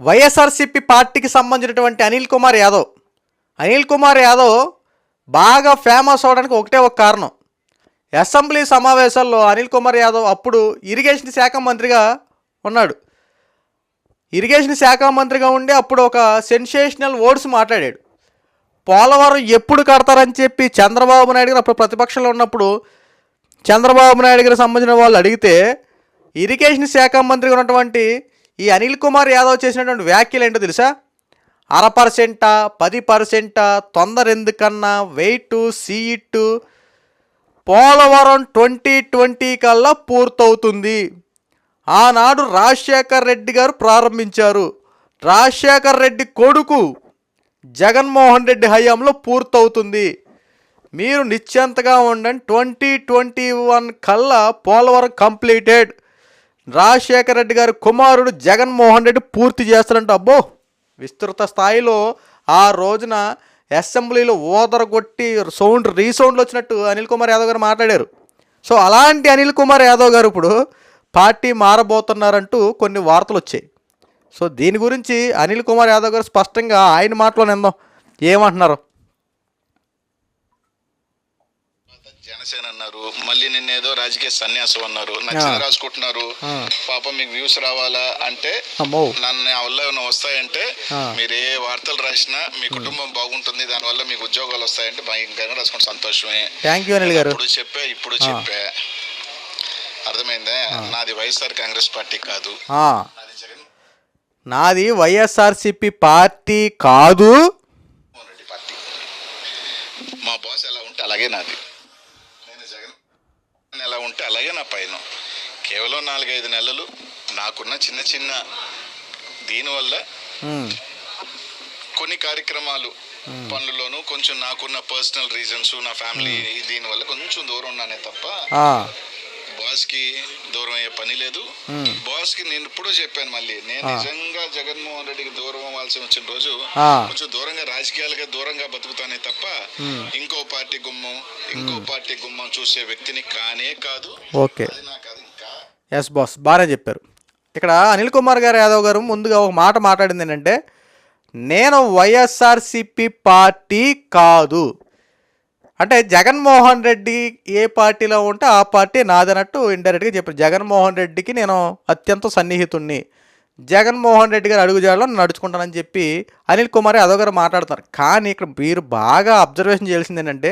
వైఎస్ఆర్సీపీ పార్టీకి సంబంధించినటువంటి అనిల్ కుమార్ యాదవ్. అనిల్ కుమార్ యాదవ్ బాగా ఫేమస్ అవడానికి ఒకటే ఒక కారణం. అసెంబ్లీ సమావేశాల్లో అనిల్ కుమార్ యాదవ్ అప్పుడు ఇరిగేషన్ శాఖ మంత్రిగా ఉన్నాడు. ఇరిగేషన్ శాఖ మంత్రిగా ఉండి అప్పుడు ఒక సెన్సేషనల్ వర్డ్స్ మాట్లాడాడు. పోలవరం ఎప్పుడు కడతారని చెప్పి చంద్రబాబు నాయుడు గారు అప్పుడు ప్రతిపక్షంలో ఉన్నప్పుడు చంద్రబాబు నాయుడు గారికి సంబంధించిన వాళ్ళు అడిగితే ఇరిగేషన్ శాఖ మంత్రిగా ఉన్నటువంటి ఈ అనిల్ కుమార్ యాదవ్ చేసినటువంటి వ్యాఖ్యలు ఏంటో తెలుసా? అర పర్సెంటా పది పర్సెంటా తొందర ఎందుకన్నా వెయిట్ సీట్ పోలవరం ట్వంటీ ట్వంటీ కల్లా పూర్తవుతుంది. ఆనాడు రాజశేఖర్ రెడ్డి గారు ప్రారంభించారు. రాజశేఖర్ రెడ్డి కొడుకు జగన్మోహన్ రెడ్డి హయాంలో పూర్తవుతుంది. మీరు నిశ్చంతగా ఉండండి ట్వంటీ ట్వంటీ వన్ కల్లా పోలవరం కంప్లీటెడ్. రాజశేఖర రెడ్డి గారి కుమారుడు జగన్మోహన్ రెడ్డి పూర్తి చేస్తారంట అబ్బో! విస్తృత స్థాయిలో ఆ రోజున అసెంబ్లీలో ఓదరగొట్టి సౌండ్ రీసౌండ్లు వచ్చినట్టు అనిల్ కుమార్ యాదవ్ గారు మాట్లాడారు. సో అలాంటి అనిల్ కుమార్ యాదవ్ గారు ఇప్పుడు పార్టీ మారబోతున్నారంటూ కొన్ని వార్తలు వచ్చాయి. సో దీని గురించి అనిల్ కుమార్ యాదవ్ గారు స్పష్టంగా ఆయన మాటలో నిందాం ఏమంటున్నారు? జనసేన అన్నారు. మళ్ళీ నిన్న ఏదో రాజకీయ సన్యాసం అన్నారు. నచ్చిన రాసుకుంటున్నారు. పాపం మీకు వ్యూస్ రావాలా అంటే నన్ను వల్ల ఏమైనా వస్తాయంటే. మీరు ఏ వార్తలు రాసినా మీ కుటుంబం బాగుంటుంది. దానివల్ల మీకు ఉద్యోగాలు వస్తాయంటే భయంకరంగా రాసుకుంటే సంతోషమే. ఇప్పుడు చెప్పా ఇప్పుడు చెప్పా. అర్థమైందా? నాది వైఎస్ఆర్ కాంగ్రెస్ పార్టీ కాదు. నాది వైఎస్ఆర్సిపి పార్టీ కాదు. మా బాస్ ఎలా ఉంటే అలాగే నాది. నేను జగన్ ఎలా ఉంటే అలాగే నా పైన కేవలం నాలుగైదు నెలలు నాకున్న చిన్న చిన్న దీనివల్ల కొన్ని కార్యక్రమాలు పనుల్లోనూ కొంచెం నాకున్న పర్సనల్ రీజన్స్ నా ఫ్యామిలీ దీనివల్ల కొంచెం దూరం ఉన్నానే తప్ప బాస్కి దూరం అయ్యే పని లేదు. బాస్కి నేను ఇప్పుడు చెప్పాను మళ్ళీ. నేను నిజంగా జగన్మోహన్ రెడ్డికి దూరం అవ్వాల్సి వచ్చిన రోజు. కొంచెం దూరంగా రాజకీయాలుగా దూరంగా బతుకుతానే తప్ప ఇంకో పార్టీ గుమ్మం ఇంకో పార్టీ గుమ్మం చూసే వ్యక్తిని కానే కాదు. ఓకే. ఎస్ బాస్ బాగానే చెప్పారు. ఇక్కడ అనిల్ కుమార్ గారు యాదవ్ గారు ముందుగా ఒక మాట మాట్లాడింది ఏంటంటే నేను వైఎస్ఆర్సిపి పార్టీ కాదు. అంటే జగన్మోహన్ రెడ్డి ఏ పార్టీలో ఉంటే ఆ పార్టీ నాదన్నట్టు ఇండైరెక్ట్గా చెప్పారు. జగన్మోహన్ రెడ్డికి నేను అత్యంత సన్నిహితుణ్ణి. జగన్మోహన్ రెడ్డి గారు అడుగుజాడలో నడుచుకుంటానని చెప్పి అనిల్ కుమార్ యాదవ్ గారు మాట్లాడుతున్నారు. కానీ ఇక్కడ మీరు బాగా అబ్జర్వేషన్ చేయాల్సింది ఏంటంటే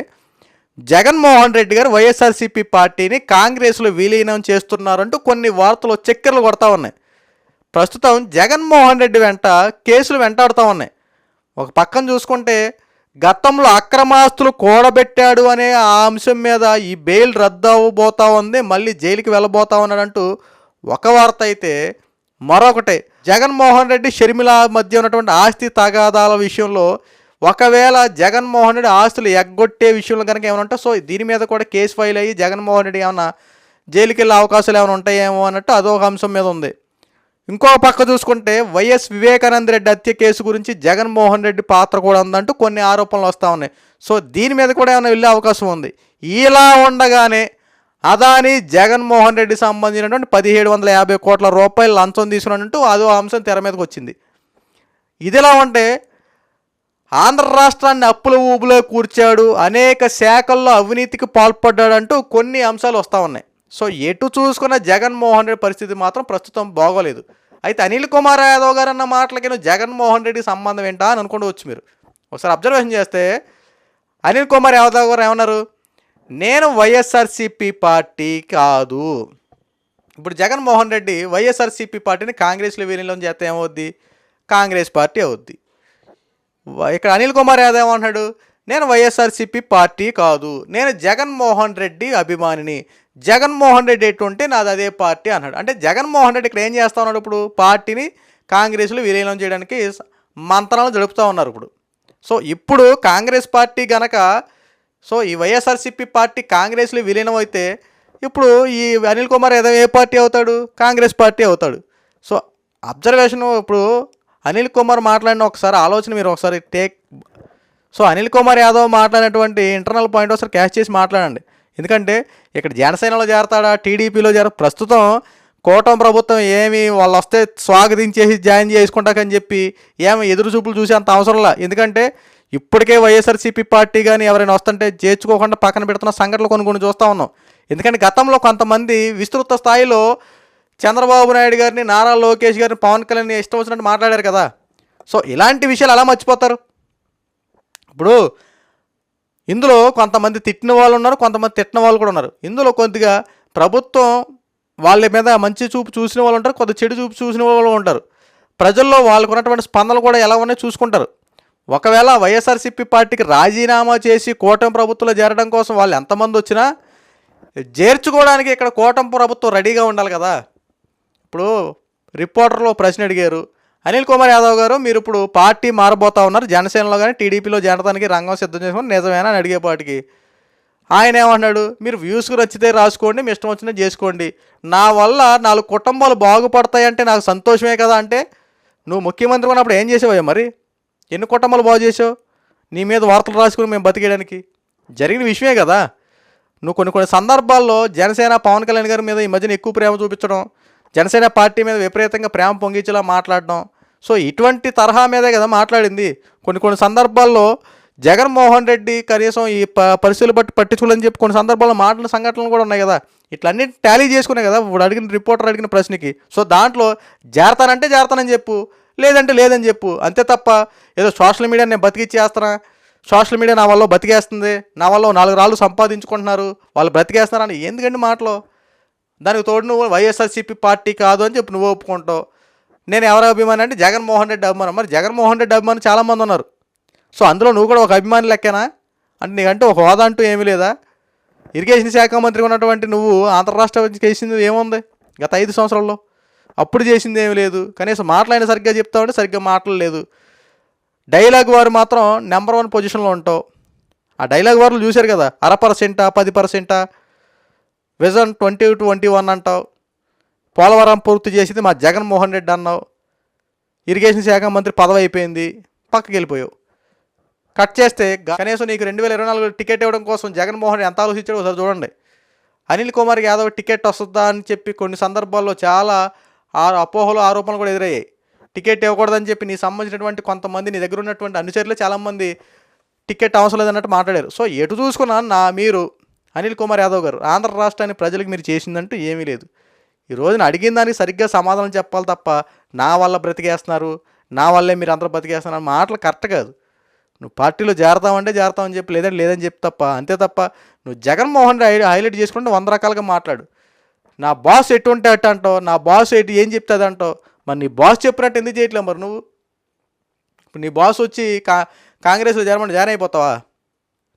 జగన్మోహన్ రెడ్డి గారు వైఎస్ఆర్సీపీ పార్టీని కాంగ్రెస్లో విలీనం చేస్తున్నారంటూ కొన్ని వార్తలు చక్కెరలు కొడతా ఉన్నాయి. ప్రస్తుతం జగన్మోహన్ రెడ్డి వెంట కేసులు వెంటాడుతూ ఉన్నాయి. ఒక పక్కన చూసుకుంటే గతంలో అక్రమాస్తులు కూడబెట్టాడు అనే ఆ అంశం మీద ఈ బెయిల్ రద్దు అవ్వబోతా ఉంది మళ్ళీ జైలుకి వెళ్ళబోతా ఉన్నాడంటూ ఒక వార్త అయితే మరొకటి. జగన్మోహన్ రెడ్డి షర్మిల మధ్య ఉన్నటువంటి ఆస్తి తగాదాల విషయంలో ఒకవేళ జగన్మోహన్ రెడ్డి ఆస్తులు ఎగ్గొట్టే విషయంలో కనుక ఏమైనా ఉంటే సో దీని మీద కూడా కేసు ఫైల్ అయ్యి జగన్మోహన్ రెడ్డి ఏమైనా జైలుకి వెళ్ళే అవకాశాలు ఏమైనా ఉంటాయేమో అన్నట్టు అదొక అంశం మీద ఉంది. ఇంకో పక్క చూసుకుంటే వైఎస్ వివేకానంద రెడ్డి హత్య కేసు గురించి జగన్మోహన్ రెడ్డి పాత్ర కూడా ఉందంటూ కొన్ని ఆరోపణలు వస్తూ ఉన్నాయి. సో దీని మీద కూడా ఏమైనా వెళ్ళే అవకాశం ఉంది? ఇలా ఉండగానే అదాని జగన్మోహన్ రెడ్డి సంబంధించినటువంటి పదిహేడు వందల యాభై కోట్ల రూపాయలు లంచం తీసుకున్నట్టు అదో అంశం తెర మీదకి వచ్చింది. ఇదిలా ఉంటే ఆంధ్ర రాష్ట్రాన్ని అప్పుల ఊబులో కూర్చాడు అనేక శాఖల్లో అవినీతికి పాల్పడ్డాడంటూ కొన్ని అంశాలు వస్తూ ఉన్నాయి. సో ఎటు చూసుకున్న జగన్మోహన్ రెడ్డి పరిస్థితి మాత్రం ప్రస్తుతం బాగోలేదు. అయితే అనిల్ కుమార్ యాదవ్ గారు అన్న మాటలకి జగన్మోహన్ రెడ్డి సంబంధం ఏంటా అని అనుకోవచ్చు మీరు. ఒకసారి అబ్జర్వేషన్ చేస్తే అనిల్ కుమార్ యాదవ్ గారు ఏమన్నారు? నేను వైఎస్ఆర్సిపి పార్టీ కాదు. ఇప్పుడు జగన్మోహన్ రెడ్డి వైఎస్ఆర్సీపీ పార్టీని కాంగ్రెస్లో విలీనం చేస్తే ఏమవుద్ది? కాంగ్రెస్ పార్టీ అవుద్ది. ఇక్కడ అనిల్ కుమార్ యాదవ్ ఏమంటున్నాడు నేను వైఎస్ఆర్సీపీ పార్టీ కాదు. నేను జగన్మోహన్ రెడ్డి అభిమానిని. జగన్మోహన్ రెడ్డి ఎటుంటే నాది అదే పార్టీ అన్నాడు. అంటే జగన్మోహన్ రెడ్డి ఇక్కడ ఏం చేస్తా ఉన్నాడు ఇప్పుడు? పార్టీని కాంగ్రెస్లో విలీనం చేయడానికి స- మంత్రాలు జరుపుతూ ఉన్నారు ఇప్పుడు. సో ఇప్పుడు కాంగ్రెస్ పార్టీ గనక సో ఈ వైఎస్ఆర్సీపీ పార్టీ కాంగ్రెస్లో విలీనం అయితే ఇప్పుడు ఈ అనిల్ కుమార్ యాదవ్ ఏ పార్టీ అవుతాడు? కాంగ్రెస్ పార్టీ అవుతాడు. సో అబ్జర్వేషన్ ఇప్పుడు అనిల్ కుమార్ మాట్లాడిన ఒకసారి ఆలోచన మీరు ఒకసారి టేక్ సో అనిల్ కుమార్ యాదవ్ మాట్లాడినటువంటి ఇంటర్నల్ పాయింట్ ఒకసారి క్యాచ్ చేసి మాట్లాడండి. ఎందుకంటే ఇక్కడ జనసేనలో చేరతాడా టీడీపీలో చేర ప్రస్తుతం కోటం ప్రభుత్వం ఏమి వాళ్ళు వస్తే స్వాగతించేసి జాయిన్ చేసుకుంటాకని చెప్పి ఏమి ఎదురు చూపులు చూసే అంత అవసరంలా ఎందుకంటే ఇప్పటికే వైఎస్ఆర్సీపీ పార్టీ కానీ ఎవరైనా వస్తుంటే చేర్చుకోకుండా పక్కన పెడుతున్న సంఘటనలు కొన్ని కొన్ని చూస్తూ ఉన్నాం. ఎందుకంటే గతంలో కొంతమంది విస్తృత స్థాయిలో చంద్రబాబు నాయుడు గారిని నారా లోకేష్ గారిని పవన్ కళ్యాణ్ ఇష్టం వచ్చినట్టు మాట్లాడారు కదా. సో ఇలాంటి విషయాలు అలా మర్చిపోతారు? ఇప్పుడు ఇందులో కొంతమంది తిట్టిన వాళ్ళు ఉన్నారు కొంతమంది తిట్టిన వాళ్ళు కూడా ఉన్నారు. ఇందులో కొద్దిగా ప్రభుత్వం వాళ్ళ మీద మంచి చూపు చూసిన వాళ్ళు ఉంటారు కొద్ది చెడు చూపు చూసిన వాళ్ళు ఉంటారు. ప్రజల్లో వాళ్ళకు ఉన్నటువంటి స్పందనలు కూడా ఎలా ఉన్నాయో చూసుకుంటారు. ఒకవేళ వైఎస్ఆర్సీపీ పార్టీకి రాజీనామా చేసి కూటమి ప్రభుత్వంలో చేరడం కోసం వాళ్ళు ఎంతమంది వచ్చినా చేర్చుకోవడానికి ఇక్కడ కూటమి ప్రభుత్వం రెడీగా ఉండాలి కదా. ఇప్పుడు రిపోర్టర్లో ప్రశ్న అడిగారు అనిల్ కుమార్ యాదవ్ గారు మీరు ఇప్పుడు పార్టీ మారబోతా ఉన్నారు. జనసేనలో కానీ టీడీపీలో చేరడానికి రంగం సిద్ధం చేసుకుని నిజమేనా అని అడిగేపాటికి ఆయన ఏమన్నాడు మీరు వ్యూస్కి నచ్చితే రాసుకోండి మీ ఇష్టం వచ్చినా చేసుకోండి. నా వల్ల నాలుగు కుటుంబాలు బాగుపడతాయంటే నాకు సంతోషమే కదా అంటే నువ్వు ముఖ్యమంత్రి ఉన్నప్పుడు ఏం చేసావయ్యా మరి? ఎన్ని కుటుంబాలు బాగు చేసావు? నీ మీద వార్తలు రాసుకుని మేము బతికేయడానికి. జరిగిన విషయమే కదా. నువ్వు కొన్ని కొన్ని సందర్భాల్లో జనసేన పవన్ కళ్యాణ్ గారి మీద ఈ మధ్యన ఎక్కువ ప్రేమ చూపించడం జనసేన పార్టీ మీద విపరీతంగా ప్రేమ పొంగించేలా మాట్లాడడం. సో ఇటువంటి తరహా మీదే కదా మాట్లాడింది. కొన్ని కొన్ని సందర్భాల్లో జగన్మోహన్ రెడ్డి కనీసం ఈ ప పరిస్థితులు బట్టి పట్టించుకోవాలని చెప్పి కొన్ని సందర్భాల్లో మాటల సంఘటనలు కూడా ఉన్నాయి కదా. ఇట్లన్నీ టాలీ చేసుకునే కదా ఇప్పుడు అడిగిన రిపోర్టర్ అడిగిన ప్రశ్నకి. సో దాంట్లో జారతానంటే జారతానని చెప్పు లేదంటే లేదని చెప్పు. అంతే తప్ప ఏదో సోషల్ మీడియా నేను బతికిచ్చేస్తానా? సోషల్ మీడియా నా వల్ల బతికేస్తుంది? నా వల్ల నాలుగు రాళ్ళు సంపాదించుకుంటున్నారు? వాళ్ళు బ్రతికేస్తున్నారని ఎందుకండి మాటలో? దానికి తోడు నువ్వు వైఎస్ఆర్సీపీ పార్టీ కాదు అని చెప్పి నువ్వు ఒప్పుకుంటావు. నేను ఎవరి అభిమాని అంటే జగన్మోహన్ రెడ్డి అభిమానం. మరి జగన్మోహన్ రెడ్డి అభిమానులు చాలామంది ఉన్నారు. సో అందులో నువ్వు కూడా ఒక అభిమాని లెక్కనా? అంటే నీకంటే ఒక హోదా అంటూ ఏమీ లేదా? ఇరిగేషన్ శాఖ మంత్రి ఉన్నటువంటి నువ్వు ఆంధ్రరాష్ట్ర చేసింది ఏముంది? గత ఐదు సంవత్సరాల్లో. అప్పుడు చేసింది ఏమీ లేదు. కనీసం మాటలైనా సరిగ్గా చెప్తావంటే సరిగ్గా మాట్లాడలేదు డైలాగ్ వారు మాత్రం నెంబర్ వన్ పొజిషన్లో ఉంటావు. ఆ డైలాగ్ వారు చూశారు కదా? అర పర్సెంటా పది పర్సెంటా? విజన్ ట్వంటీ ట్వంటీ వన్ అంటావు. పోలవరం పూర్తి చేసింది మా జగన్మోహన్ రెడ్డి అన్నావు. ఇరిగేషన్ శాఖ మంత్రి పదవి అయిపోయింది. పక్కకి వెళ్ళిపోయావు. కట్ చేస్తే కనీసం నీకు రెండు వేల ఇరవై నాలుగు టికెట్ ఇవ్వడం కోసం జగన్మోహన్ ఎంత ఆలోచించాడో ఒకసారి చూడండి. అనిల్ కుమార్ యాదవ్ టికెట్ వస్తుందా అని చెప్పి కొన్ని సందర్భాల్లో చాలా ఆ- అపోహలు ఆరోపణలు కూడా ఎదురయ్యాయి. టికెట్ ఇవ్వకూడదని చెప్పి నీ సంబంధించినటువంటి కొంతమంది నీ దగ్గర ఉన్నటువంటి అనుచరులు చాలామంది టికెట్ అవసరం లేదన్నట్టు మాట్లాడారు. సో ఎటు చూసుకున్నా నా మీరు అనిల్ కుమార్ యాదవ్ గారు ఆంధ్ర రాష్ట్రాన్ని ప్రజలకు మీరు చేసిందంటూ ఏమీ లేదు. ఈ రోజున అడిగిన దానికి సరిగ్గా సమాధానం చెప్పాలి తప్ప నా వల్ల బ్రతికేస్తున్నారు నా వల్లే మీరు అందరూ బ్రతికేస్తున్నారు మాటలు కరెక్ట్ కాదు. నువ్వు పార్టీలో చేరతామంటే చేరతామని చెప్పి లేదంటే లేదని చెప్పి తప్ప అంతే తప్ప నువ్వు జగన్మోహన్ రెడ్డి హైలైట్ చేసుకుంటే వంద రకాలుగా మాట్లాడు. నా బాస్ ఎటువంటి అట్ట అంటావు? నా బాస్ ఎటు ఏం చెప్తే అంటావు? మరి నీ బాస్ చెప్పినట్టు ఎందుకు చేయట్లేదు మరి నువ్వు? ఇప్పుడు నీ బాస్ వచ్చి కా కాంగ్రెస్లో చేరమంటే జాయిన్ అయిపోతావా?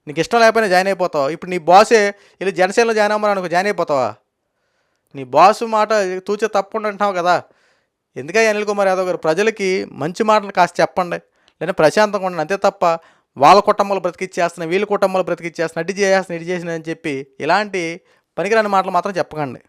నీకు ఇష్టం లేకపోయినా జాయిన్ అయిపోతావా? ఇప్పుడు నీ బాసే వెళ్ళి జనసేనలో జాయిన్ అవ్వమని అనుకో జాయిన్ అయిపోతావా? నీ బాస్ మాట తూచే తప్పకుండా అంటున్నావు కదా. ఎందుకని అనిల్ కుమార్ యాదవ్ గారు? ప్రజలకి మంచి మాటలు కాస్త చెప్పండి. లేదా ప్రశాంతంగా ఉండండి. అంతే తప్ప వాళ్ళ కుటుంబాలు బ్రతికిచ్చేస్తున్నాయి వీళ్ళ కుటుంబాలు బ్రతికిచ్చేస్తున్నాయి అడ్డి చేసేస్తున్నాయి ఇటు చేసిన అని చెప్పి ఇలాంటి పనికిరాని మాటలు మాత్రం చెప్పకండి.